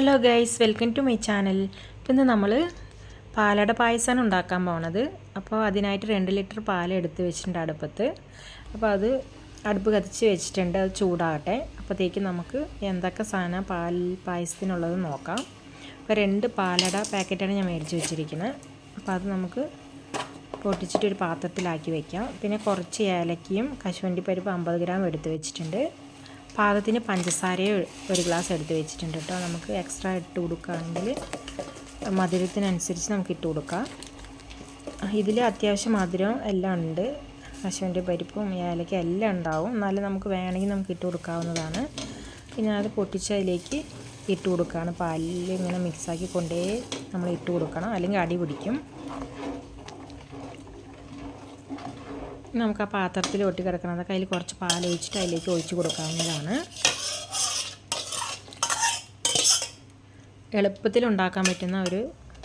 Hello guys welcome to my channel ഇന്ന് നമ്മൾ പാലട പായസമാണ് ഉണ്ടാക്കാൻ പോണത്. അപ്പോൾ അതിനായിട്ട് രണ്ട് ലിറ്റർ പാൽ എടുത്ത് വെച്ചിട്ടുണ്ട് അടുപ്പത്ത്. അപ്പോൾ അത് അടുപ്പ് കത്തിച്ച് വെച്ചിട്ടുണ്ട്. അത് ചൂടാകട്ടെ. അപ്പോഴത്തേക്ക് നമുക്ക് എന്തൊക്കെ സാധനം പാൽ പായസത്തിനുള്ളത് നോക്കാം. അപ്പോൾ രണ്ട് പാലട പാക്കറ്റാണ് ഞാൻ മേടിച്ച് വെച്ചിരിക്കുന്നത് അപ്പോൾ അത് നമുക്ക് പൊട്ടിച്ചിട്ട് ഒരു പാത്രത്തിലാക്കി വയ്ക്കാം പിന്നെ കുറച്ച് ഏലക്കയും കശുവണ്ടി പരിപ്പ് അമ്പത് ഗ്രാം എടുത്ത് വെച്ചിട്ടുണ്ട്. പാകത്തിന് പഞ്ചസാരയെ ഒരു ഗ്ലാസ് എടുത്ത് വെച്ചിട്ടുണ്ട് കേട്ടോ. നമുക്ക് എക്സ്ട്രാ ഇട്ട് കൊടുക്കുകയാണെങ്കിൽ മധുരത്തിനനുസരിച്ച് നമുക്ക് ഇട്ട് കൊടുക്കാം. ഇതിൽ അത്യാവശ്യം മധുരം എല്ലാം ഉണ്ട്. പശുവിന്റെ പരിപ്പും ഏലക്ക എല്ലാം ഉണ്ടാവും. എന്നാലും നമുക്ക് വേണമെങ്കിൽ നമുക്ക് ഇട്ട് കൊടുക്കാവുന്നതാണ്. പിന്നെ അത് പൊട്ടിച്ചതിലേക്ക് ഇട്ട് കൊടുക്കുകയാണ്. പാലിൽ ഇങ്ങനെ മിക്സാക്കി കൊണ്ടേ നമ്മൾ ഇട്ട് കൊടുക്കണം. അല്ലെങ്കിൽ അടി പിടിക്കും. നമുക്ക് ആ പാത്രത്തിൽ ഒട്ടി കിടക്കുന്നത്. അതിൽ കുറച്ച് പാൽ ഒഴിച്ചിട്ട് അതിലേക്ക് ഒഴിച്ച് കൊടുക്കാവുന്നതാണ്. എളുപ്പത്തിൽ ഉണ്ടാക്കാൻ പറ്റുന്ന ഒരു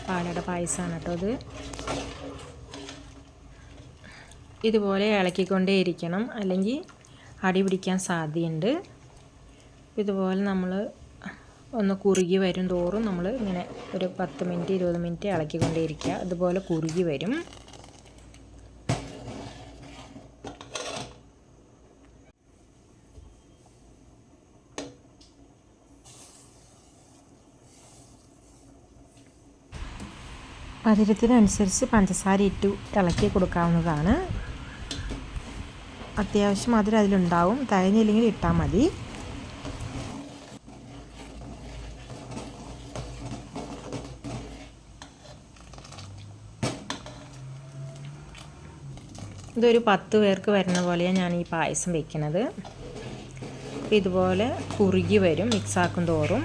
പാലട പായസമാണ് കേട്ടോ അത് ഇതുപോലെ ഇളക്കിക്കൊണ്ടേ ഇരിക്കണം. അല്ലെങ്കിൽ അടി പിടിക്കാൻ സാധ്യതയുണ്ട്. ഇതുപോലെ നമ്മൾ ഒന്ന് കുറുകി വരും തോറും നമ്മൾ ഇങ്ങനെ ഒരു പത്ത് മിനിറ്റ് ഇരുപത് മിനിറ്റ് ഇളക്കിക്കൊണ്ടേ ഇരിക്കുക. അതുപോലെ കുറുകി വരും. മധുരത്തിനനുസരിച്ച് പഞ്ചസാര ഇട്ട് ഇളക്കി കൊടുക്കാവുന്നതാണ്. അത്യാവശ്യം മധുരം അതിലുണ്ടാവും. തഴഞ്ഞില്ലെങ്കിൽ ഇട്ടാൽ മതി. ഇതൊരു പത്ത് പേർക്ക് വരുന്ന പോലെയാണ് ഞാൻ ഈ പായസം വെക്കുന്നത് ഇതുപോലെ കുറുകി വരും മിക്സാക്കും തോറും.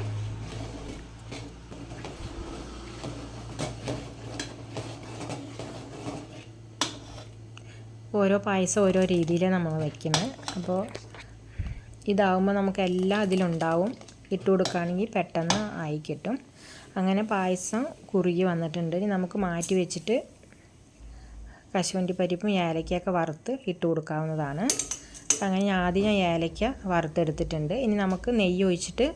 ഓരോ പായസം ഓരോ രീതിയിലാണ് നമ്മൾ വയ്ക്കുന്നത്. അപ്പോൾ ഇതാവുമ്പോൾ നമുക്ക് എല്ലാം അതിലുണ്ടാവും. ഇട്ട് കൊടുക്കുകയാണെങ്കിൽ പെട്ടെന്ന് ആയി കിട്ടും. അങ്ങനെ പായസം കുറുകി വന്നിട്ടുണ്ട്. ഇനി നമുക്ക് മാറ്റി വെച്ചിട്ട് കശുവണ്ടി പരിപ്പും ഏലക്കയൊക്കെ വറുത്ത് ഇട്ട് കൊടുക്കാവുന്നതാണ്. അങ്ങനെ ആദ്യം ഞാൻ ഏലക്ക വറുത്തെടുത്തിട്ടുണ്ട്. ഇനി നമുക്ക് നെയ്യ് ഒഴിച്ചിട്ട്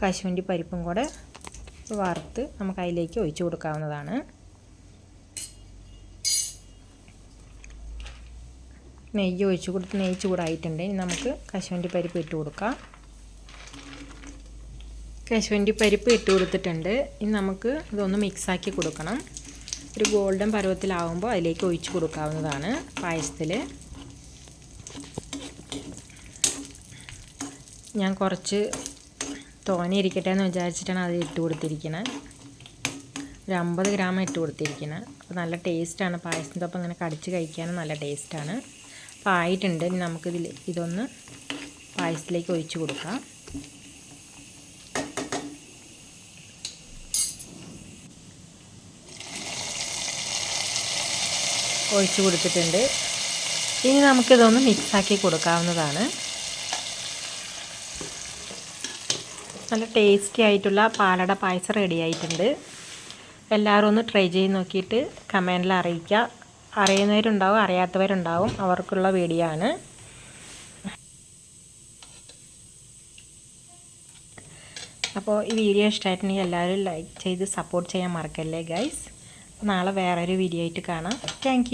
കശുവണ്ടി പരിപ്പും കൂടെ വറുത്ത് നമുക്ക് അതിലേക്ക് ഒഴിച്ചു കൊടുക്കാവുന്നതാണ്. നെയ്യ് ഒഴിച്ച് കൊടുത്ത് നെയ്യ് ചൂടായിട്ടുണ്ട്. ഇനി നമുക്ക് കശുവണ്ടി പരിപ്പ് ഇട്ട് കൊടുക്കാം. കശുവണ്ടി പരിപ്പ് ഇട്ട് കൊടുത്തിട്ടുണ്ട്. ഇനി നമുക്ക് ഇതൊന്ന് മിക്സാക്കി കൊടുക്കണം. ഒരു ഗോൾഡൻ പരുവത്തിലാവുമ്പോൾ അതിലേക്ക് ഒഴിച്ച് കൊടുക്കാവുന്നതാണ് പായസത്തിൽ. ഞാൻ കുറച്ച് തോനെ ഇരിക്കട്ടെ എന്ന് വിചാരിച്ചിട്ടാണ് അത് ഇട്ട് കൊടുത്തിരിക്കുന്നത് ഒരു അമ്പത് ഗ്രാം ഇട്ട് കൊടുത്തിരിക്കുന്നത് അപ്പോൾ നല്ല ടേസ്റ്റാണ് പായസത്തിന്റെ ഒപ്പം ഇങ്ങനെ കടിച്ച് കഴിക്കാനും നല്ല ടേസ്റ്റാണ് അപ്പോൾ ആയിട്ടുണ്ട് ഇനി നമുക്കിതിൽ ഇതൊന്ന് പായസത്തിലേക്ക് ഒഴിച്ച് കൊടുക്കാം. ഒഴിച്ച് കൊടുത്തിട്ടുണ്ട്. ഇനി നമുക്കിതൊന്ന് മിക്സാക്കി കൊടുക്കാവുന്നതാണ്. നല്ല ടേസ്റ്റി ആയിട്ടുള്ള പാലട പായസം റെഡി ആയിട്ടുണ്ട്. എല്ലാവരും ഒന്ന് ട്രൈ ചെയ്ത് നോക്കിയിട്ട് കമന്റിൽ അറിയിക്കുക. അറിയുന്നവരുണ്ടാവും അറിയാത്തവരുണ്ടാവും. അവർക്കുള്ള വീഡിയോ ആണ്. അപ്പോൾ ഈ വീഡിയോ ഇഷ്ടമായിട്ടുണ്ടെങ്കിൽ എല്ലാവരും ലൈക്ക് ചെയ്ത് സപ്പോർട്ട് ചെയ്യാൻ മറക്കല്ലേ ഗൈസ് നാളെ വേറൊരു വീഡിയോ ആയിട്ട് കാണാം. താങ്ക്